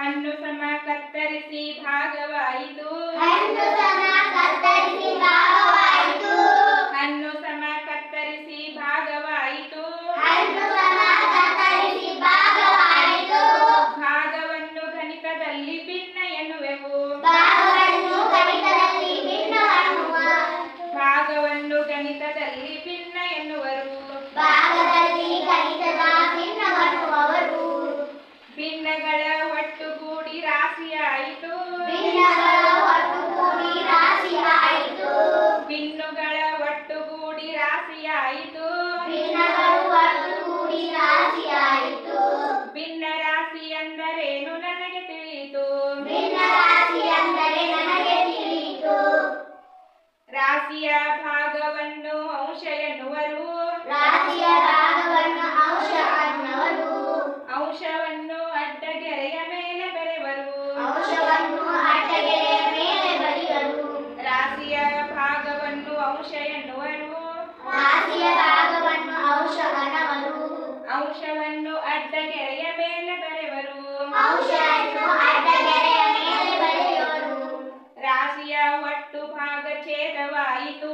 ಹಣ್ಣು ಸಮ ಕತ್ತರಿಸಿ ಭಾಗವಾಯಿತು ಹಣ್ಣು ಸಮ ಕತ್ತರಿಸಿ ಭಾಗವಾಯಿತು ಹಣ್ಣು ಸಮ ಕತ್ತರಿಸಿ ಭಾಗವಾಯಿತು ಹಣ್ಣು ಸಮ ಕತ್ತರಿಸಿ ಭಾಗವಾಯಿತು ಭಾಗವನ್ನು ಗಣಿತದಲ್ಲಿ ಭಿನ್ನ ಎನ್ನುವೆವು ಭಾಗವನ್ನು ಗಣಿತದಲ್ಲಿ ಭಿನ್ನವನ್ನುವ ಭಾಗವನ್ನು ಗಣಿತದಲ್ಲಿ ಭಿನ್ನ ಎನ್ನುವರು ಭಾಗದಲ್ಲಿ ರಾಶಿಯ ಭಾಗವನ್ನು ಅಂಶ ಎನ್ನುವರು. ರಾಶಿಯ ಭಾಗವನ್ನು ಅಂಶ ಎನ್ನುವರು. ಅಂಶವನ್ನು ಅಡ್ಡಗೆರೆಯ ಮೇಲೆ ಬೆರೆವರು. ಅಂಶವನ್ನು ಅಡ್ಡಗೆರೆಯ ಮೇಲೆ ಬರೆಯರು ರಾಶಿಯ ಭಾಗವನ್ನು ಅಂಶ ಎನ್ನುವರು. ರಾಶಿಯ ಭಾಗವನ್ನು ಅಂಶ ಅನ್ನವರು ಅಂಶವನ್ನು ಅಡ್ಡಗೆರೆಯ ಮೇಲೆ ಬರೆವರು. ಅಂಶವನ್ನು ಒಟ್ಟು ಭಾಗ ಛೇದವಾಯಿತು